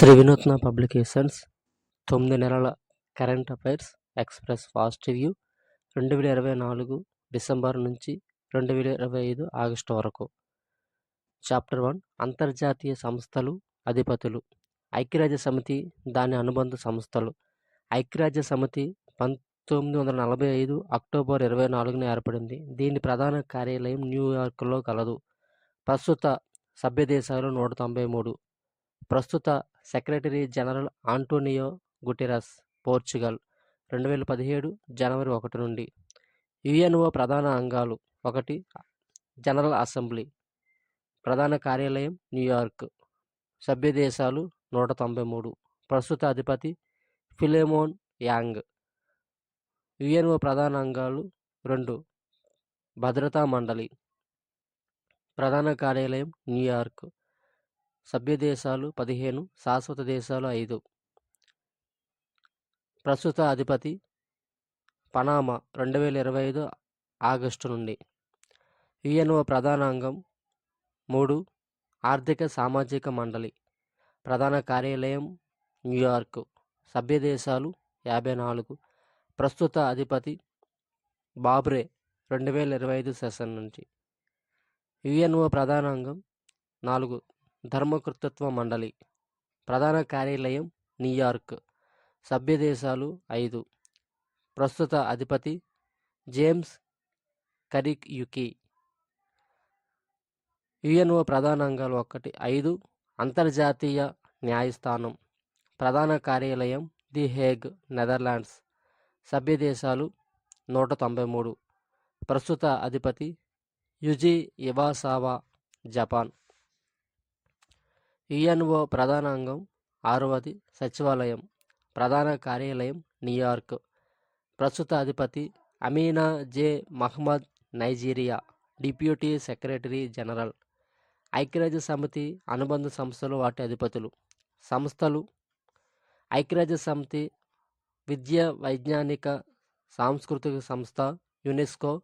శ్రీ వినూత్న పబ్లికేషన్స్ తొమ్మిది నెలల current affairs express fast review రెండు వేల ఇరవై నాలుగు డిసెంబర్ నుంచి రెండు వేల ఇరవై ఐదు ఆగస్టు వరకు. చాప్టర్ వన్ అంతర్జాతీయ సంస్థలు అధిపతులు. ఐక్యరాజ్య సమితి దాని అనుబంధ సంస్థలు. ఐక్యరాజ్య సమితి పంతొమ్మిది వందల నలభై ఐదు అక్టోబర్ ఇరవై నాలుగున ఏర్పడింది. దీని ప్రధాన కార్యాలయం న్యూయార్క్లో కలదు. ప్రస్తుత సభ్య దేశాలు నూట తొంభై మూడు. ప్రస్తుత secretary general Antonio Guterres Portugal రెండు వేల పదిహేడు జనవరి ఒకటి నుండి. యుఎన్ఓ ప్రధాన అంగాలు ఒకటి జనరల్ అసెంబ్లీ ప్రధాన కార్యాలయం న్యూయార్క్ సభ్యదేశాలు నూట తొంభై మూడు ప్రస్తుత అధిపతి ఫిలేమోన్ యాంగ్. యుఎన్ఓ ప్రధాన అంగాలు రెండు భద్రతా మండలి ప్రధాన కార్యాలయం న్యూయార్క్ సభ్యదేశాలు పదిహేను శాశ్వత దేశాలు ఐదు. ప్రస్తుత అధిపతి పనామా రెండు వేల ఇరవై ఐదు ఆగస్టు నుండి. యుఎన్ఓ ప్రధానాంగం మూడు ఆర్థిక సామాజిక మండలి ప్రధాన కార్యాలయం న్యూయార్క్. సభ్యదేశాలు యాభై నాలుగు. ప్రస్తుత అధిపతి బాబ్రే రెండు వేల ఇరవై ఐదు సెషన్ నుంచి. యుఎన్ఓ ప్రధానాంగం నాలుగు ధర్మకర్తృత్వ మండలి. ప్రధాన కార్యాలయం న్యూయార్క్. సభ్యదేశాలు ఐదు. ప్రస్తుత అధిపతి జేమ్స్ కరిక్ యుకి యుఎన్ఓ ప్రధాన అంగాలు ఒకటి ఐదు. అంతర్జాతీయ న్యాయస్థానం. ప్రధాన కార్యాలయం ది హేగ్ నెదర్లాండ్స్. సభ్యదేశాలు నూట తొంభై మూడు. ప్రస్తుత అధిపతి యుజి ఇవాసావా జపాన్. యుఎన్ఓ ప్రధాన అంగం ఆరవది సచివాలయం ప్రధాన కార్యాలయం న్యూయార్క్. ప్రస్తుత అధిపతి Amina J. Mohammed Nigeria deputy secretary general. ఐక్యరాజ్య సమితి అనుబంధ సంస్థలు వాటి అధిపతులు. సంస్థలు. ఐక్యరాజ్య సమితి విద్య వైజ్ఞానిక సాంస్కృతిక సంస్థ యునెస్కో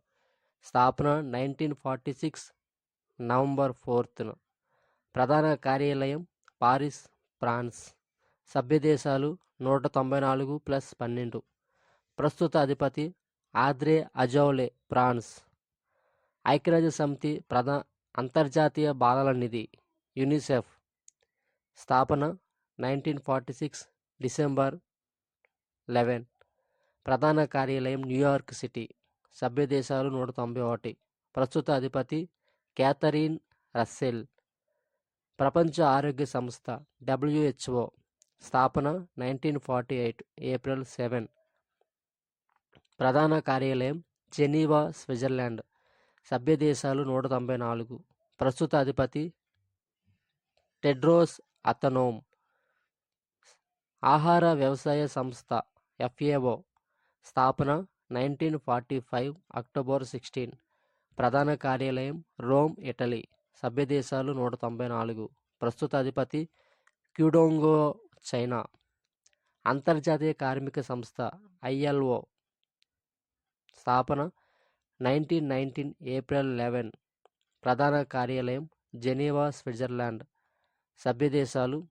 స్థాపన నైన్టీన్ ఫార్టీ సిక్స్ నవంబర్ ఫోర్త్న. ప్రధాన కార్యాలయం పారిస్ ఫ్రాన్స్. సభ్యదేశాలు నూట తొంభై నాలుగు ప్లస్ పన్నెండు. ప్రస్తుత అధిపతి ఆద్రే అజౌలే ఫ్రాన్స్. ఐక్యరాజ్య సమితి ప్రధా అంతర్జాతీయ బాలల నిధి యునిసెఫ్. స్థాపన nineteen forty six December eleven. ప్రధాన కార్యాలయం న్యూయార్క్ సిటీ. సభ్యదేశాలు నూట తొంభై ఒకటి. ప్రస్తుత అధిపతి క్యాథరీన్ రస్సెల్. ప్రపంచ ఆరోగ్య సంస్థ డబ్ల్యూహెచ్ఓ స్థాపన nineteen forty eight April seven. ప్రధాన కార్యాలయం జెనీవా స్విట్జర్లాండ్. సభ్య దేశాలు నూట తొంభై నాలుగు. ప్రస్తుత అధిపతి టెడ్రోస్ అతనోమ్ ఆహార వ్యవసాయ సంస్థ ఎఫ్ఏఓ స్థాపన nineteen forty five October sixteen. ప్రధాన కార్యాలయం రోమ్ ఇటలీ. సభ్యదేశాలు నూట తొంభై నాలుగు. ప్రస్తుత అధిపతి క్యూడోంగో చైనా. అంతర్జాతీయ కార్మిక సంస్థ ఐఎల్ఓ స్థాపన నైన్టీన్ నైన్టీన్ ఏప్రిల్ లెవెన్. ప్రధాన కార్యాలయం జెనీవా స్విట్జర్లాండ్. సభ్యదేశాలు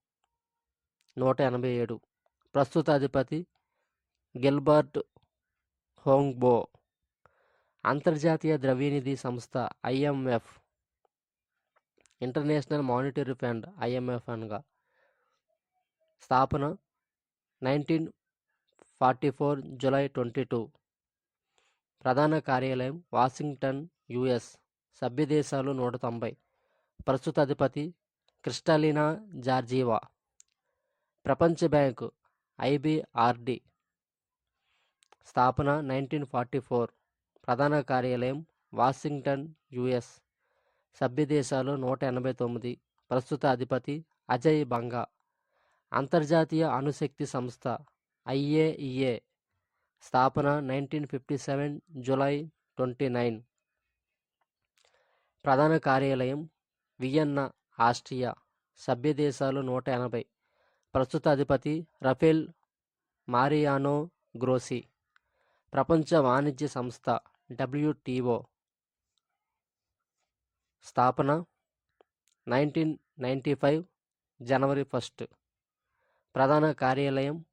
నూట ఎనభై ఏడు. ప్రస్తుత అధిపతి గిల్బర్ట్ హోంగ్బో. అంతర్జాతీయ ద్రవ్యనిధి సంస్థ IMF International Monetary Fund IMF అనగా స్థాపన nineteen forty four July twenty two. ప్రధాన కార్యాలయం వాషింగ్టన్ యుఎస్ సభ్యదేశాలు నూట తొంభై. ప్రస్తుత అధిపతి క్రిస్టలినా జార్జీవా. ప్రపంచ బ్యాంకు ఐబిఆర్డి స్థాపన నైన్టీన్ ఫార్టీ ఫోర్. ప్రధాన కార్యాలయం వాషింగ్టన్ యుఎస్ సభ్యదేశాలు నూట ఎనభై తొమ్మిది ప్రస్తుత అధిపతి అజయ్ బంగా. అంతర్జాతీయ అణుశక్తి సంస్థ ఐఏఈఏ స్థాపన nineteen fifty seven July twenty nine. ప్రధాన కార్యాలయం వియన్నా ఆస్ట్రియా. సభ్యదేశాలు నూట ఎనభై ప్రస్తుత అధిపతి రఫేల్ మారియానో గ్రోసి. ప్రపంచ వాణిజ్య సంస్థ డబ్ల్యూటీఓ స్థాపన నైన్టీన్ నైంటీ ఫైవ్ జనవరి ఫస్ట్. ప్రధాన కార్యాలయం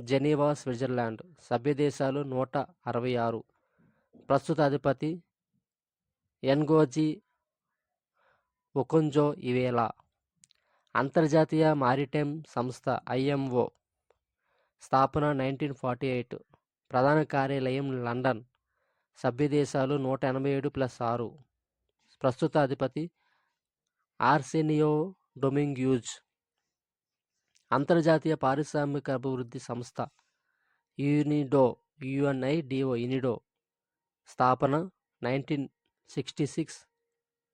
జెనీవా స్విట్జర్లాండ్. సభ్యదేశాలు నూట అరవై ఆరు. ప్రస్తుత అధిపతి ఎన్గోజీ ఒకొంజో ఇవేలా. అంతర్జాతీయ మారిటైమ్ సంస్థ ఐఎంఓ. స్థాపన నైన్టీన్ ఫార్టీ ఎయిట్. ప్రధాన కార్యాలయం లండన్. సభ్యదేశాలు నూట ఎనభై ఏడు ప్లస్ ఆరు. ప్రస్తుత అధిపతి ఆర్సెనియో డొమింగ్యూజ్ అంతర్జాతీయ పారిశ్రామిక అభివృద్ధి సంస్థ యూనిడో యుఎన్ఐడిఓ యునిడో స్థాపన nineteen sixty six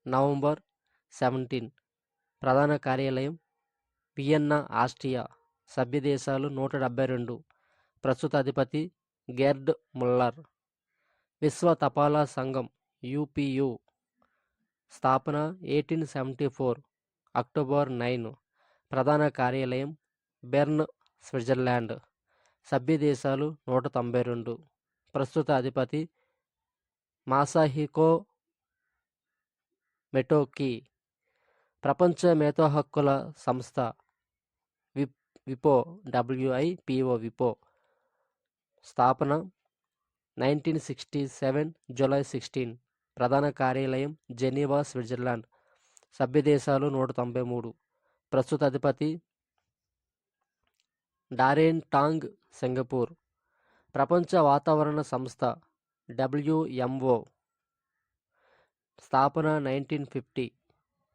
November seventeen. ప్రధాన కార్యాలయం వియన్నా ఆస్ట్రియా. సభ్యదేశాలు నూట డెబ్బై రెండు. ప్రస్తుత అధిపతి గెర్డ్ ముల్లర్. విశ్వ తపాలా సంఘం యూపీయు. స్థాపన eighteen seventy four October nine ప్రధాన కార్యాలయం బెర్న్ స్విట్జర్లాండ్. సభ్యదేశాలు నూట తొంభై రెండు. ప్రస్తుత అధిపతి మాసాహికో మెటోకి. ప్రపంచ మేధో హక్కుల సంస్థ విప్ విపో డబ్ల్యూఐపిఓ విపో. స్థాపన nineteen sixty seven July sixteen. ప్రధాన కార్యాలయం జెనీవా స్విట్జర్లాండ్. సభ్యదేశాలు నూట తొంభై మూడు. ప్రస్తుత అధిపతి డారెన్ టాంగ్ సింగపూర్. ప్రపంచ వాతావరణ సంస్థ డబ్ల్యూఎంఓ స్థాపన నైన్టీన్ ఫిఫ్టీ.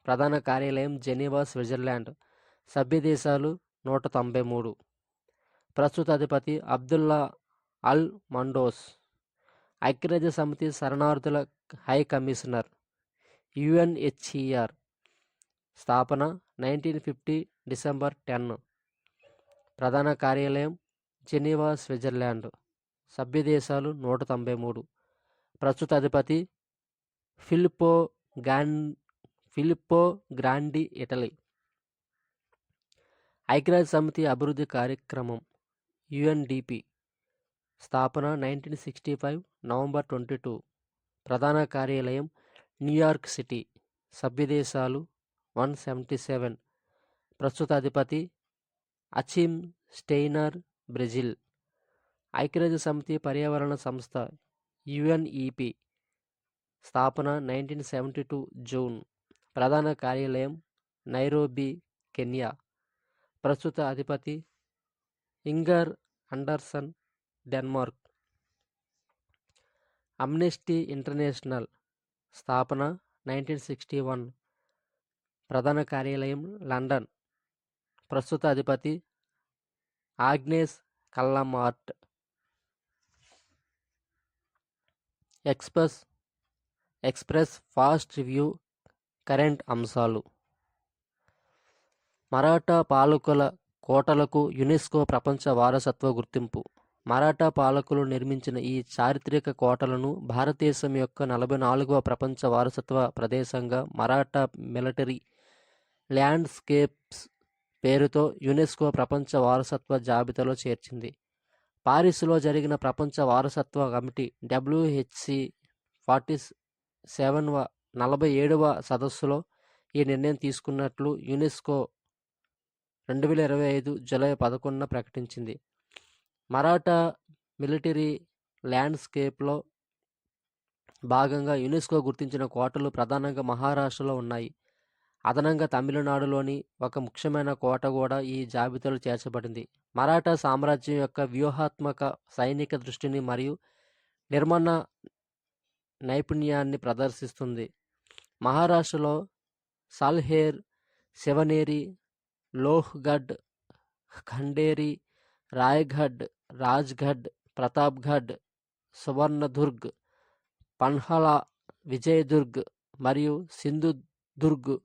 ప్రధాన కార్యాలయం జెనీవా స్విట్జర్లాండ్. సభ్యదేశాలు నూట తొంభై మూడు. ప్రస్తుత అధిపతి అబ్దుల్లా అల్ మండోస్ ఐక్యరాజ్య సమితి శరణార్థుల హై కమిషనర్ యుఎన్హెచ్ఈఆర్ స్థాపన నైన్టీన్ ఫిఫ్టీ డిసెంబర్ టెన్. ప్రధాన కార్యాలయం జెనీవా స్విట్జర్లాండ్. సభ్యదేశాలు నూట తొంభై మూడు. ప్రస్తుత అధిపతి ఫిలిప్పో గాన్ ఫిలిప్పో గ్రాండి ఇటలీ. ఐక్యరాజ్య సమితి అభివృద్ధి కార్యక్రమం యుఎన్డిపి. స్థాపన nineteen sixty five November twenty two ప్రధాన కార్యాలయం న్యూయార్క్ సిటీ. సభ్యదేశాలు వన్ సెవెంటీ సెవెన్. ప్రస్తుత అధిపతి అచిమ్ స్టెయినర్ బ్రెజిల్. ఐక్యరాజ్య సమితి పర్యావరణ సంస్థ యుఎన్ఈపి. స్థాపన నైన్టీన్ సెవెంటీ టూ జూన్. ప్రధాన కార్యాలయం నైరోబి కెన్యా. ప్రస్తుత అధిపతి Inger Andersen Denmark. Amnesty International స్థాపన నైన్టీన్ సిక్స్టీ వన్ ప్రధాన కార్యాలయం లండన్. ప్రస్తుత అధిపతి Agnes Callamard express express fast review current అంశాలు. మరాఠా పాలకుల కోటలకు యునెస్కో ప్రపంచ వారసత్వ గుర్తింపు. మరాఠా పాలకులు నిర్మించిన ఈ చారిత్రక కోటలను భారతదేశం యొక్క నలభై నాలుగవ ప్రపంచ వారసత్వ ప్రదేశంగా మరాఠా మిలిటరీ ల్యాండ్స్కేప్స్ పేరుతో యునెస్కో ప్రపంచ వారసత్వ జాబితాలో చేర్చింది. పారిస్లో జరిగిన ప్రపంచ వారసత్వ కమిటీ డబ్ల్యూహెచ్సి ఫార్టీ సెవెన్వ నలభై ఏడవ సదస్సులో ఈ నిర్ణయం తీసుకున్నట్లు యునెస్కో రెండు వేల ఇరవై ఐదు జూలై పదకొండున ప్రకటించింది. మరాఠా మిలిటరీ ల్యాండ్స్కేప్లో భాగంగా యునెస్కో గుర్తించిన కోటలు ప్రధానంగా మహారాష్ట్రలో ఉన్నాయి. అదనంగా తమిళనాడులోని ఒక ముఖ్యమైన కోట కూడా ఈ జాబితాలో చేర్చబడింది. మరాఠా సామ్రాజ్యం యొక్క వ్యూహాత్మక సైనిక దృష్టిని మరియు నిర్మాణ నైపుణ్యాన్ని ప్రదర్శిస్తుంది. మహారాష్ట్రలో సాల్హేర్ శివనేరి లోహ్గఢ్ ఖండేరి రాయ్గఢ్ రాజ్గఢ్ ప్రతాప్గఢ్ సువర్ణదుర్గ్ పన్హలా విజయదుర్గ్ మరియు సింధుదుర్గ్.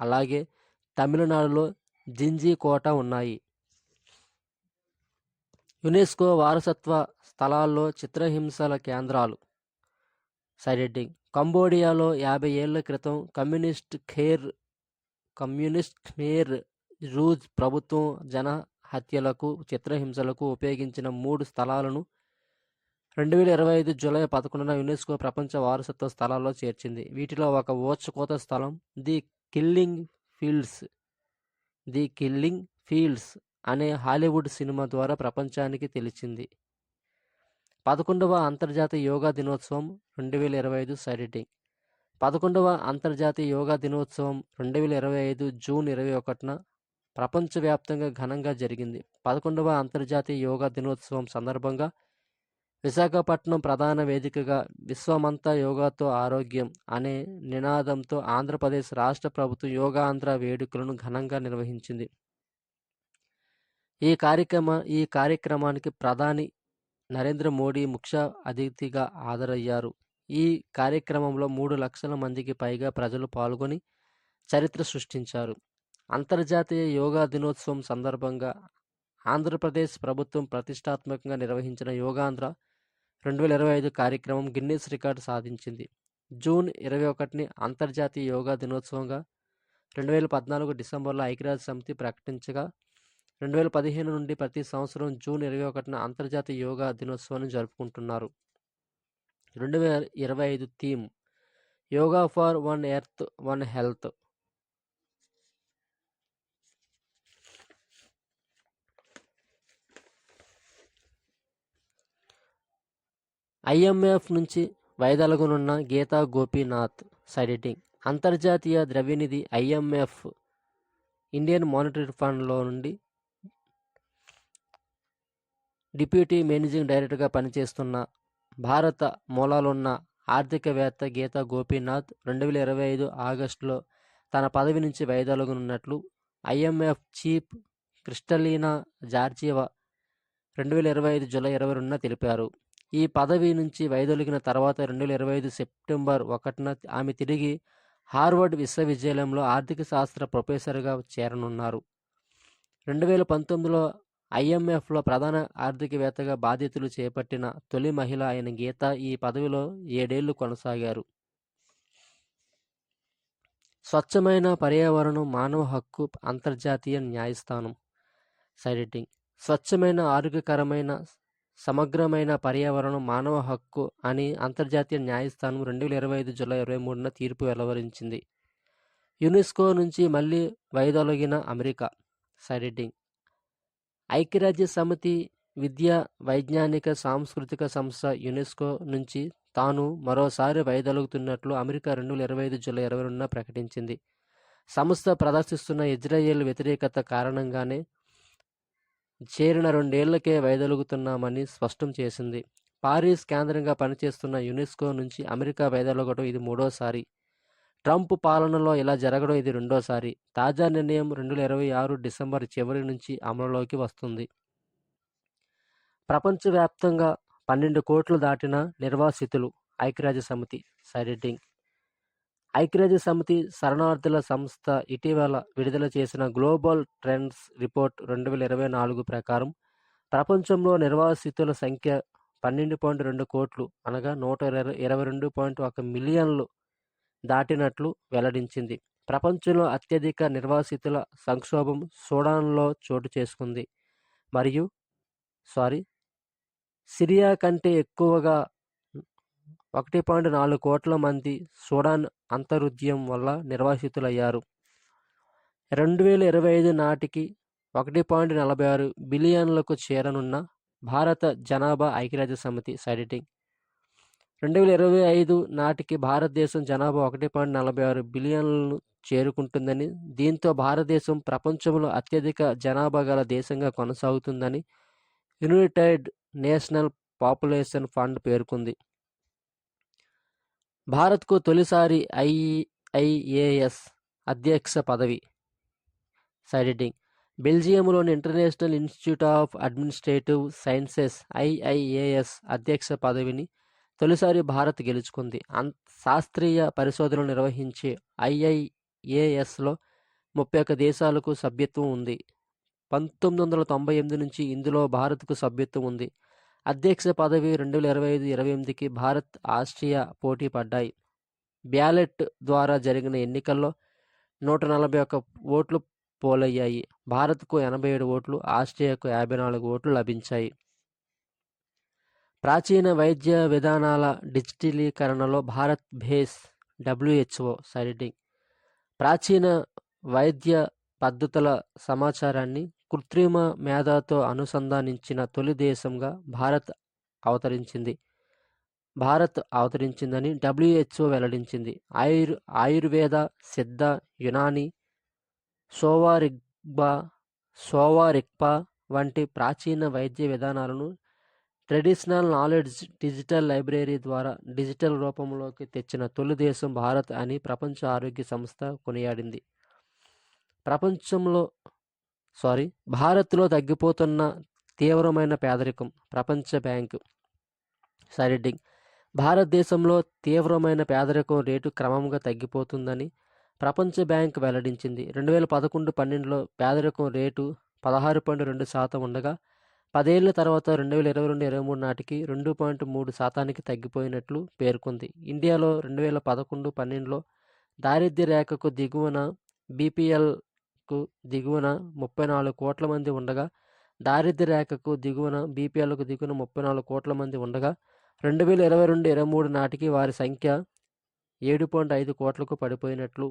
అలాగే తమిళనాడులో జింజీ కోట ఉన్నాయి. యునెస్కో వారసత్వ స్థలాల్లో చిత్రహింసల కేంద్రాలు. సైడెడ్డింగ్ కంబోడియాలో యాభై ఏళ్ళ క్రితం communist Khmer communist Khmer Rouge ప్రభుత్వం జన హత్యలకు చిత్రహింసలకు ఉపయోగించిన మూడు స్థలాలను రెండు వేల ఇరవై ఐదు జూలై పదకొండున యునెస్కో ప్రపంచ వారసత్వ స్థలాల్లో చేర్చింది. వీటిలో ఒక ఓచకోత స్థలం the killing fields. The killing fields అనే హాలీవుడ్ సినిమా ద్వారా ప్రపంచానికి తెలిసింది. పదకొండవ అంతర్జాతీయ యోగా దినోత్సవం రెండు వేల ఇరవై ఐదు సైడిటింగ్ పదకొండవ అంతర్జాతీయ యోగా దినోత్సవం రెండు వేల ఇరవై ఐదు జూన్ ఇరవై ఒకటిన ప్రపంచవ్యాప్తంగా ఘనంగా జరిగింది. పదకొండవ అంతర్జాతీయ యోగా దినోత్సవం సందర్భంగా విశాఖపట్నం ప్రధాన వేదికగా విశ్వమంతా యోగాతో ఆరోగ్యం అనే నినాదంతో ఆంధ్రప్రదేశ్ రాష్ట్ర ప్రభుత్వం యోగాంధ్ర వేడుకలను ఘనంగా నిర్వహించింది. ఈ కార్యక్రమ ఈ కార్యక్రమానికి ప్రధాని నరేంద్ర మోడీ ముఖ్య అతిథిగా హాజరయ్యారు. ఈ కార్యక్రమంలో మూడు లక్షల మందికి పైగా ప్రజలు పాల్గొని చరిత్ర సృష్టించారు. అంతర్జాతీయ యోగా దినోత్సవం సందర్భంగా ఆంధ్రప్రదేశ్ ప్రభుత్వం ప్రతిష్టాత్మకంగా నిర్వహించిన యోగాంధ్ర రెండు వేల ఇరవై ఐదు కార్యక్రమం గిన్నెస్ రికార్డు సాధించింది. జూన్ ఇరవై ఒకటిని అంతర్జాతీయ యోగా దినోత్సవంగా రెండు వేల పద్నాలుగు డిసెంబర్లో ఐక్యరాజ్య సమితి ప్రకటించగా రెండు వేల పదిహేను నుండి ప్రతి సంవత్సరం జూన్ ఇరవై ఒకటిన అంతర్జాతీయ యోగా దినోత్సవాన్ని జరుపుకుంటున్నారు. రెండు వేల ఇరవై ఐదు theme yoga for one earth one health IMF నుంచి వైదొలగనున్న గీతా గోపీనాథ్ సైడిటింగ్. అంతర్జాతీయ ద్రవ్యనిధి ఐఎంఎఫ్ ఇండియన్ మానిటరీ ఫండ్లో నుండి డిప్యూటీ మేనేజింగ్ డైరెక్టర్గా పనిచేస్తున్న భారత మూలాలున్న ఆర్థికవేత్త గీతా గోపీనాథ్ రెండు వేల ఇరవై ఐదు ఆగస్టులో తన పదవి నుంచి వైదొలగనున్నట్లు ఐఎంఎఫ్ చీఫ్ క్రిస్టలీనా జార్జియవా రెండు వేల ఇరవై ఐదు జూలై ఇరవై రెండున తెలిపారు. ఈ పదవి నుంచి వైదొలిగిన తర్వాత రెండు వేల ఇరవై ఐదు సెప్టెంబర్ ఒకటిన ఆమె తిరిగి హార్వర్డ్ విశ్వవిద్యాలయంలో ఆర్థిక శాస్త్ర ప్రొఫెసర్గా చేరనున్నారు. రెండు వేల పంతొమ్మిదిలో ఐఎంఎఫ్లో ప్రధాన ఆర్థికవేత్తగా బాధ్యతలు చేపట్టిన తొలి మహిళ అయిన గీత ఈ పదవిలో ఏడేళ్ళు కొనసాగారు. స్వచ్ఛమైన పర్యావరణం మానవ హక్కు అంతర్జాతీయ న్యాయస్థానం. సైడిటింగ్ స్వచ్ఛమైన ఆరోగ్యకరమైన సమగ్రమైన పర్యావరణం మానవ హక్కు అని అంతర్జాతీయ న్యాయస్థానం రెండు వేల ఇరవై ఐదు జూలై ఇరవై మూడున తీర్పు వెలువరించింది. యునెస్కో నుంచి మళ్ళీ వైదొలగిన అమెరికా. సైడిటింగ్ ఐక్యరాజ్య సమితి విద్యా వైజ్ఞానిక సాంస్కృతిక సంస్థ యునెస్కో నుంచి తాను మరోసారి వైదొలుగుతున్నట్లు అమెరికా రెండు వేల ఇరవై ఐదు జూలై ఇరవై రెండున ప్రకటించింది. సంస్థ ప్రదర్శిస్తున్న ఇజ్రాయెల్ వ్యతిరేకత కారణంగానే చేరిన రెండేళ్ళకే వైదొలుగుతున్నామని స్పష్టం చేసింది. పారిస్ కేంద్రంగా పనిచేస్తున్న యునెస్కో నుంచి అమెరికా వైదొలగడం ఇది మూడోసారి. ట్రంప్ పాలనలో ఇలా జరగడం ఇది రెండోసారి. తాజా నిర్ణయం రెండు వేల ఇరవై ఆరు డిసెంబర్ చివరి నుంచి అమలులోకి వస్తుంది. ప్రపంచవ్యాప్తంగా పన్నెండు కోట్లు దాటిన నిర్వాసితులు ఐక్యరాజ్య సమితి సైడిటింగ్ ఐక్యరాజ్య సమితి శరణార్థుల సంస్థ ఇటీవల విడుదల చేసిన గ్లోబల్ ట్రెండ్స్ రిపోర్ట్ రెండు వేల ఇరవై నాలుగు ప్రకారం ప్రపంచంలో నిర్వాసితుల సంఖ్య పన్నెండు పాయింట్ రెండు కోట్లు అనగా నూట ఇరవై ఇరవై రెండు పాయింట్ ఒక మిలియన్లు దాటినట్లు వెల్లడించింది. ప్రపంచంలో అత్యధిక నిర్వాసితుల సంక్షోభం సూడాన్లో చోటు చేసుకుంది. మరియు సారీ సిరియా కంటే ఎక్కువగా ఒకటి పాయింట్ నాలుగు కోట్ల మంది సూడాన్ అంతరుద్యం వల్ల నిర్వాసితులయ్యారు. రెండు వేల ఇరవై ఐదు నాటికి ఒకటి పాయింట్ నలభై ఆరు బిలియన్లకు చేరనున్న భారత జనాభా ఐక్యరాజ్య సమితి సైడిటింగ్. రెండు వేల ఇరవై ఐదు నాటికి భారతదేశం జనాభా ఒకటి పాయింట్ నలభై ఆరు బిలియన్లను చేరుకుంటుందని దీంతో భారతదేశం ప్రపంచంలో అత్యధిక జనాభా గల దేశంగా కొనసాగుతుందని యునైటెడ్ నేషనల్ పాపులేషన్ ఫండ్ పేర్కొంది. భారత్కు తొలిసారి ఐఐఏఎస్ అధ్యక్ష పదవి. సైడిటింగ్ బెల్జియంలోని International Institute of Administrative Sciences IIAS అధ్యక్ష పదవిని తొలిసారి భారత్ గెలుచుకుంది. అన్ శాస్త్రీయ పరిశోధనలు నిర్వహించే ఐఐఏఎస్లో ముప్పై ఒక్క దేశాలకు సభ్యత్వం ఉంది. పంతొమ్మిది వందల తొంభై ఎనిమిది నుంచి ఇందులో భారత్కు సభ్యత్వం ఉంది. అధ్యక్ష పదవి రెండు వేల ఇరవై ఐదు ఇరవై ఎనిమిదికి భారత్ ఆస్ట్రియా పోటీ పడ్డాయి. బ్యాలెట్ ద్వారా జరిగిన ఎన్నికల్లో నూట నలభై ఒక్క ఓట్లు పోలయ్యాయి. భారత్కు ఎనభై ఏడు ఓట్లు ఆస్ట్రియాకు యాభై నాలుగు ఓట్లు లభించాయి. ప్రాచీన వైద్య విధానాల డిజిటలీకరణలో భారత్ భేస్ డబ్ల్యూహెచ్ఓ సైడింగ్. ప్రాచీన వైద్య పద్ధతుల సమాచారాన్ని కృత్రిమ మేధతో అనుసంధానించిన తొలి దేశంగా భారత్ అవతరించింది. భారత్ అవతరించిందని డబ్ల్యూహెచ్ఓ వెల్లడించింది. ఆయుర్ ఆయుర్వేద సిద్ధ యునాని సోవారిగ్బా సోవారిక్పా వంటి ప్రాచీన వైద్య విధానాలను ట్రెడిషనల్ నాలెడ్జ్ డిజిటల్ లైబ్రరీ ద్వారా డిజిటల్ రూపంలోకి తెచ్చిన తొలి దేశం భారత్ అని ప్రపంచ ఆరోగ్య సంస్థ కొనియాడింది. ప్రపంచంలో సారీ భారత్లో తగ్గిపోతున్న తీవ్రమైన పేదరికం ప్రపంచ బ్యాంకు సైడింగ్ భారతదేశంలో తీవ్రమైన పేదరికం రేటు క్రమంగా తగ్గిపోతుందని ప్రపంచ బ్యాంక్ వెల్లడించింది. రెండు వేల పదకొండు పన్నెండులో పేదరికం రేటు పదహారు పాయింట్ రెండు శాతం ఉండగా పదేళ్ళ తర్వాత రెండు వేల ఇరవై రెండు ఇరవై మూడు నాటికి రెండు పాయింట్ మూడు శాతానికి తగ్గిపోయినట్లు పేర్కొంది. ఇండియాలో రెండు వేల పదకొండు పన్నెండులో దారిద్ర్య రేఖకు దిగువన బీపీఎల్ కు దిగువన ముప్పై నాలుగు కోట్ల మంది ఉండగా దారిద్ర్య రేఖకు దిగువన బీపీఎల్కు దిగువన ముప్పై నాలుగు కోట్ల మంది ఉండగా రెండు వేల ఇరవై రెండు ఇరవై మూడు నాటికి వారి సంఖ్య ఏడు పాయింట్ ఐదు కోట్లకు పడిపోయినట్లు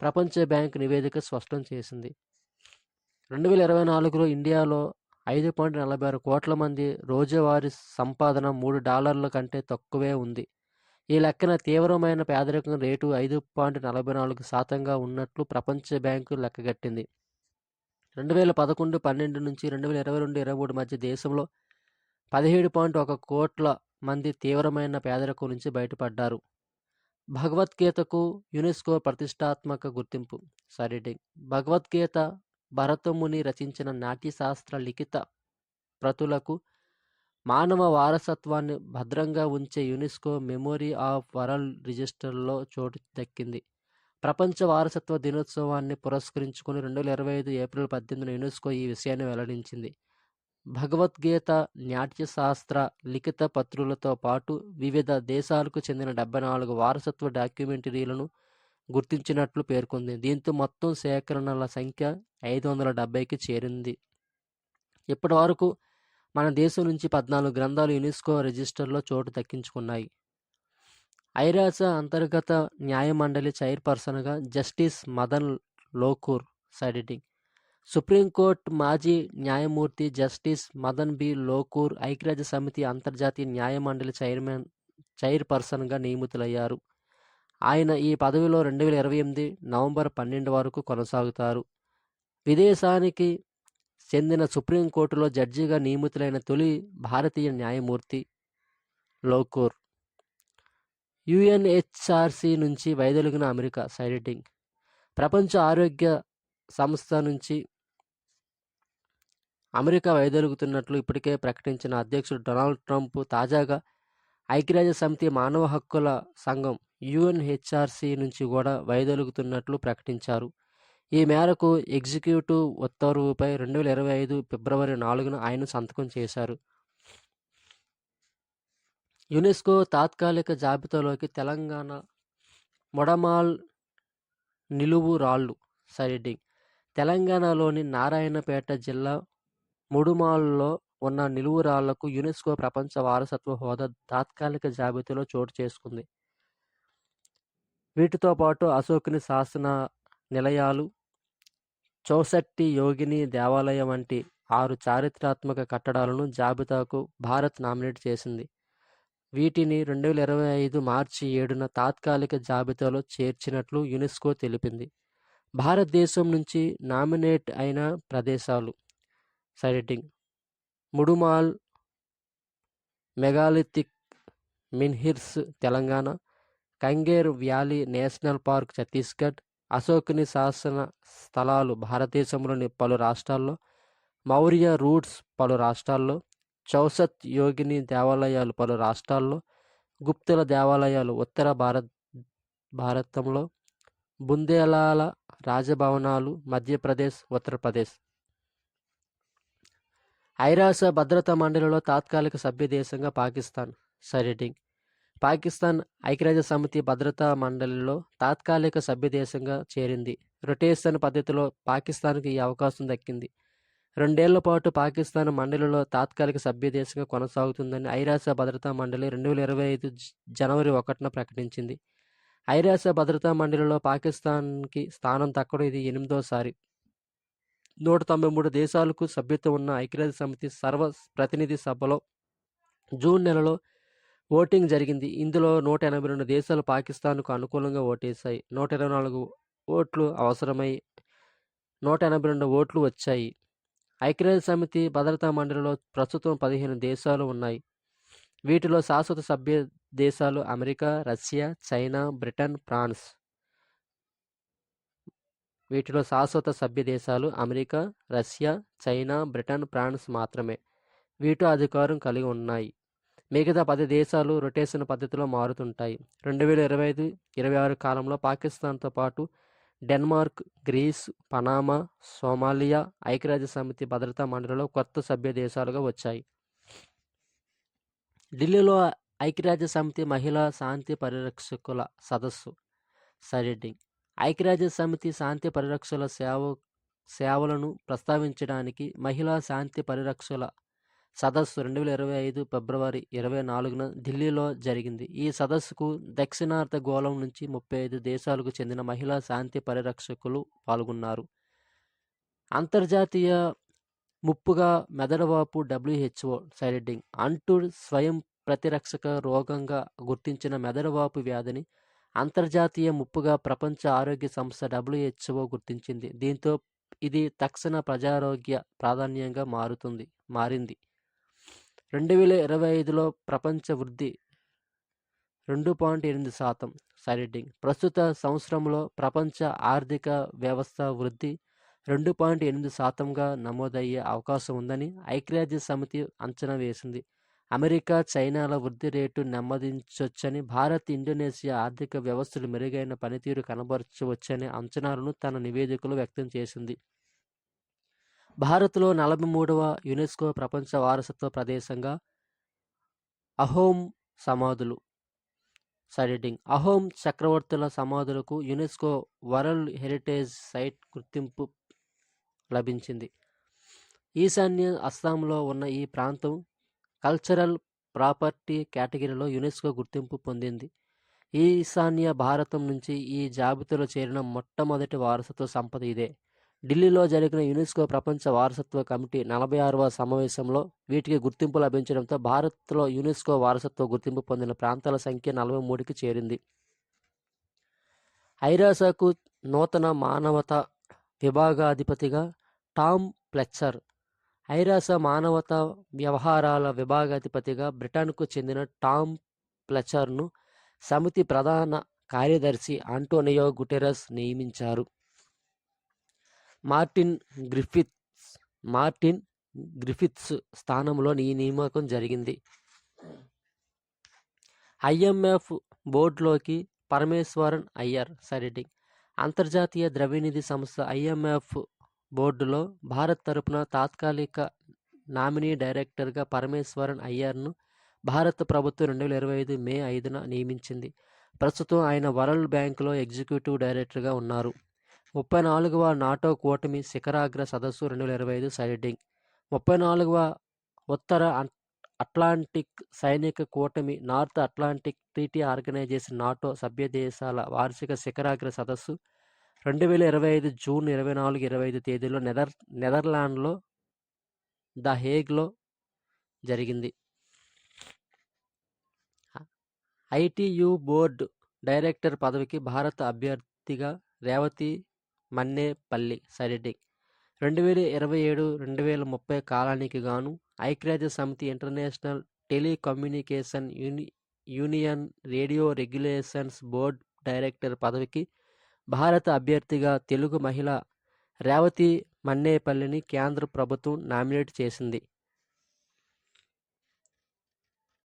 ప్రపంచ బ్యాంక్ నివేదిక స్పష్టం చేసింది. రెండు వేల ఇరవై నాలుగులో ఇండియాలో ఐదు పాయింట్ నలభై ఆరు కోట్ల మంది రోజువారీ సంపాదన మూడు డాలర్ల కంటే తక్కువే ఉంది. ఈ లెక్కన తీవ్రమైన పేదరికం రేటు ఐదు పాయింట్ నలభై నాలుగు శాతంగా ఉన్నట్లు ప్రపంచ బ్యాంకు లెక్కగట్టింది రెండు వేల పదకొండు పన్నెండు నుంచి రెండు వేల ఇరవై రెండు ఇరవై మూడు మధ్య దేశంలో పదిహేడు పాయింట్ ఒక కోట్ల మంది తీవ్రమైన పేదరికం నుంచి బయటపడ్డారు. భగవద్గీతకు యునెస్కో ప్రతిష్టాత్మక గుర్తింపు. సరీడింగ్ భగవద్గీత భరతముని రచించిన నాట్యశాస్త్ర లిఖిత ప్రతులకు మానవ వారసత్వాన్ని భద్రంగా ఉంచే యునెస్కో మెమొరీ ఆఫ్ వరల్డ్ రిజిస్టర్లో చోటు దక్కింది. ప్రపంచ వారసత్వ దినోత్సవాన్ని పురస్కరించుకుని రెండు వేల ఇరవై ఐదు ఏప్రిల్ పద్దెనిమిది యునెస్కో ఈ విషయాన్ని వెల్లడించింది. భగవద్గీత నాట్యశాస్త్ర లిఖిత పత్రులతో పాటు వివిధ దేశాలకు చెందిన డెబ్బై నాలుగు వారసత్వ డాక్యుమెంటరీలను గుర్తించినట్లు పేర్కొంది. దీంతో మొత్తం సేకరణల సంఖ్య ఐదు వందల డెబ్బైకి చేరింది. ఇప్పటి వరకు మన దేశం నుంచి పద్నాలుగు గ్రంథాలు యునెస్కో రిజిస్టర్లో చోటు దక్కించుకున్నాయి. ఐరాస అంతర్గత న్యాయమండలి చైర్పర్సన్గా జస్టిస్ మదన్ లోకూర్ సైడిటింగ్. సుప్రీంకోర్టు మాజీ న్యాయమూర్తి జస్టిస్ మదన్ బి లోకూర్ ఐక్యరాజ్య సమితి అంతర్జాతీయ న్యాయమండలి చైర్మన్ చైర్పర్సన్గా నియమితులయ్యారు. ఆయన ఈ పదవిలో రెండు వేల ఇరవై ఎనిమిది నవంబర్ పన్నెండు వరకు కొనసాగుతారు. విదేశానికి చెందిన సుప్రీంకోర్టులో జడ్జిగా నియమితులైన తొలి భారతీయ న్యాయమూర్తి లోకూర్. యుఎన్హెచ్ఆర్సి నుంచి వైదొలిగిన అమెరికా సైడిటింగ్ ప్రపంచ ఆరోగ్య సంస్థ నుంచి అమెరికా వైదొలుగుతున్నట్లు ఇప్పటికే ప్రకటించిన అధ్యక్షుడు డొనాల్డ్ ట్రంప్ తాజాగా ఐక్యరాజ్య సమితి మానవ హక్కుల సంఘం యుఎన్హెచ్ఆర్సి నుంచి కూడా వైదొలుగుతున్నట్లు ప్రకటించారు. ఈ మేరకు ఎగ్జిక్యూటివ్ ఉత్తర్వుపై రెండు వేల ఇరవై ఐదు ఫిబ్రవరి నాలుగున ఆయన సంతకం చేశారు. యునెస్కో తాత్కాలిక జాబితాలోకి తెలంగాణ మొడమాల్ నిలువు రాళ్ళు సైడింగ్ తెలంగాణలోని నారాయణపేట జిల్లా ముడుమాల్లో ఉన్న నిలువు రాళ్ళకు యునెస్కో ప్రపంచ వారసత్వ హోదా తాత్కాలిక జాబితాలో చోటు చేసుకుంది. వీటితో పాటు అశోకుని శాసన నిలయాలు చౌసట్టి యోగిని దేవాలయం వంటి ఆరు చారిత్రాత్మక కట్టడాలను జాబితాకు భారత్ నామినేట్ చేసింది. వీటిని రెండు వేల ఇరవై ఐదు మార్చి ఏడున తాత్కాలిక జాబితాలో చేర్చినట్లు యునెస్కో తెలిపింది. భారతదేశం నుంచి నామినేట్ అయిన ప్రదేశాలు. Siding Mudumal megalithic menhirs Telangana. Kanger valley national park Chhattisgarh. అశోకుని శాసన స్థలాలు భారతదేశంలోని పలు రాష్ట్రాల్లో మౌర్య రూట్స్ పలు రాష్ట్రాల్లో చౌసత్ యోగిని దేవాలయాలు పలు రాష్ట్రాల్లో గుప్తుల దేవాలయాలు ఉత్తర భారత్ భారతంలో బుందేలాల రాజభవనాలు మధ్యప్రదేశ్ ఉత్తరప్రదేశ్. ఐరాస భద్రతా మండలిలో తాత్కాలిక సభ్యదేశంగా పాకిస్తాన్. సరిటింగ్ పాకిస్తాన్ ఐక్యరాజ్య సమితి భద్రతా మండలిలో తాత్కాలిక సభ్యదేశంగా చేరింది. రొటేషన్ పద్ధతిలో పాకిస్తాన్కి ఈ అవకాశం దక్కింది. రెండేళ్ళ పాటు పాకిస్తాన్ మండలిలో తాత్కాలిక సభ్యదేశంగా కొనసాగుతుందని ఐరాస భద్రతా మండలి రెండు వేల ఇరవై ఐదు జనవరి ఒకటిన ప్రకటించింది. ఐరాస భద్రతా మండలిలో పాకిస్తాన్కి స్థానం తక్కడం ఇది ఎనిమిదోసారి నూట తొంభై మూడు దేశాలకు సభ్యత ఉన్న ఐక్యరాజ్య సమితి సర్వ ప్రతినిధి సభలో జూన్ నెలలో ఓటింగ్ జరిగింది. ఇందులో నూట ఎనభై రెండు దేశాలు పాకిస్తాన్కు అనుకూలంగా ఓటేశాయి. నూట ఇరవై నాలుగు ఓట్లు అవసరమై నూట ఎనభై రెండు ఓట్లు వచ్చాయి. ఐక్యరాజ్య సమితి భద్రతా మండలిలో ప్రస్తుతం పదిహేను దేశాలు ఉన్నాయి. వీటిలో శాశ్వత సభ్య దేశాలు America Russia China Britain France. వీటిలో శాశ్వత సభ్య దేశాలు America Russia China Britain France మాత్రమే. వీటో అధికారం కలిగి ఉన్నాయి. మిగతా పది దేశాలు రొటేషన్ పద్ధతిలో మారుతుంటాయి. రెండు వేల ఇరవై ఐదు ఇరవై ఆరు కాలంలో పాకిస్తాన్తో పాటు డెన్మార్క్ గ్రీస్ పనామా సోమాలియా ఐక్యరాజ్య సమితి భద్రతా మండలిలో కొత్త సభ్య దేశాలుగా వచ్చాయి. ఢిల్లీలో ఐక్యరాజ్య సమితి మహిళా శాంతి పరిరక్షకుల సదస్సు సరెడ్డింగ్ ఐక్యరాజ్య సమితి శాంతి పరిరక్షకుల సేవ సేవలను ప్రస్తావించడానికి మహిళా శాంతి పరిరక్షకుల సదస్సు రెండు వేల ఇరవై ఐదు ఫిబ్రవరి ఇరవై నాలుగున ఢిల్లీలో జరిగింది. ఈ సదస్సుకు దక్షిణార్ధ గోళం నుంచి ముప్పై ఐదు దేశాలకు చెందిన మహిళా శాంతి పరిరక్షకులు పాల్గొన్నారు. అంతర్జాతీయ ముప్పుగా మెదడువాపు డబ్ల్యూహెచ్ఓ సైడింగ్ అంటూ స్వయం ప్రతిరక్షక రోగంగా గుర్తించిన మెదడువాపు వ్యాధిని అంతర్జాతీయ ముప్పుగా ప్రపంచ ఆరోగ్య సంస్థ డబ్ల్యూహెచ్ఓ గుర్తించింది. దీంతో ఇది తక్షణ ప్రజారోగ్య ప్రాధాన్యంగా మారుతుంది మారింది. రెండు వేల ఇరవై ఐదులో ప్రపంచ వృద్ధి రెండు పాయింట్ ఎనిమిది శాతం. సైడింగ్ ప్రస్తుత సంవత్సరంలో ప్రపంచ ఆర్థిక వ్యవస్థ వృద్ధి రెండు పాయింట్ ఎనిమిది శాతంగా నమోదయ్యే అవకాశం ఉందని ఐక్యరాజ్య సమితి అంచనా వేసింది. అమెరికా చైనాల వృద్ధి రేటు నెమ్మదించొచ్చని భారత్ ఇండోనేషియా ఆర్థిక వ్యవస్థలు మెరుగైన పనితీరు కనబరచవచ్చనే అంచనాలను తన నివేదికలో వ్యక్తం చేసింది. భారత్లో నలభై మూడవ యునెస్కో ప్రపంచ వారసత్వ ప్రదేశంగా అహోం సమాధులు సైడింగ్ అహోం చక్రవర్తుల సమాధులకు యునెస్కో వరల్డ్ హెరిటేజ్ సైట్ గుర్తింపు లభించింది. ఈశాన్య అస్సాంలో ఉన్న ఈ ప్రాంతం కల్చరల్ ప్రాపర్టీ కేటగిరీలో యునెస్కో గుర్తింపు పొందింది. ఈశాన్య భారతం నుంచి ఈ జాబితాలో చేరిన మొట్టమొదటి వారసత్వ సంపద ఇదే. ఢిల్లీలో జరిగిన యునెస్కో ప్రపంచ వారసత్వ కమిటీ నలభై ఆరవ సమావేశంలో వీటికి గుర్తింపు లభించడంతో భారత్లో యునెస్కో వారసత్వ గుర్తింపు పొందిన ప్రాంతాల సంఖ్య నలభై మూడుకి చేరింది. ఐరాసాకు నూతన మానవత విభాగాధిపతిగా టామ్ ప్లెచ్చర్ ఐరాస మానవతా వ్యవహారాల విభాగాధిపతిగా బ్రిటన్కు చెందిన టామ్ ప్లెచర్ను సమితి ప్రధాన కార్యదర్శి ఆంటోనియో గుటెరస్ నియమించారు. మార్టిన్ గ్రిఫిత్స్ మార్టిన్ గ్రిఫిత్స్ స్థానంలో ఈ నియామకం జరిగింది. ఐఎంఎఫ్ బోర్డులోకి పరమేశ్వరన్ అయ్యర్. సరిటింగ్ అంతర్జాతీయ ద్రవ్యనిధి సంస్థ ఐఎంఎఫ్ బోర్డులో భారత్ తరపున తాత్కాలిక నామినీ డైరెక్టర్గా పరమేశ్వరన్ అయ్యర్ను భారత ప్రభుత్వం రెండు వేల ఇరవై ఐదు మే ఐదున నియమించింది. ప్రస్తుతం ఆయన వరల్డ్ బ్యాంకులో ఎగ్జిక్యూటివ్ డైరెక్టర్గా ఉన్నారు. ముప్పై నాలుగవ నాటో కూటమి శిఖరాగ్ర సదస్సు రెండు వేల ఇరవై ఐదు సైడింగ్. ముప్పై నాలుగవ ఉత్తర అట్లాంటిక్ సైనిక కూటమి North Atlantic Treaty Organization NATO సభ్య దేశాల వార్షిక శిఖరాగ్ర సదస్సు రెండు వేల ఇరవై ఐదు జూన్ ఇరవై నాలుగు ఇరవై ఐదు తేదీలో నెదర్ నెదర్లాండ్లో ద హేగ్లో జరిగింది. ఐటీయు బోర్డు డైరెక్టర్ పదవికి భారత అభ్యర్థిగా రేవతి మన్నేపల్లి సైడింగ్ రెండు వేల ఇరవై ఏడు రెండు వేల ముప్పై కాలానికి గాను ఐక్యరాజ్య సమితి ఇంటర్నేషనల్ టెలికమ్యూనికేషన్ యూని union radio regulations board director పదవికి భారత అభ్యర్థిగా తెలుగు మహిళ రేవతి మన్నేపల్లిని కేంద్ర ప్రభుత్వం నామినేట్ చేసింది.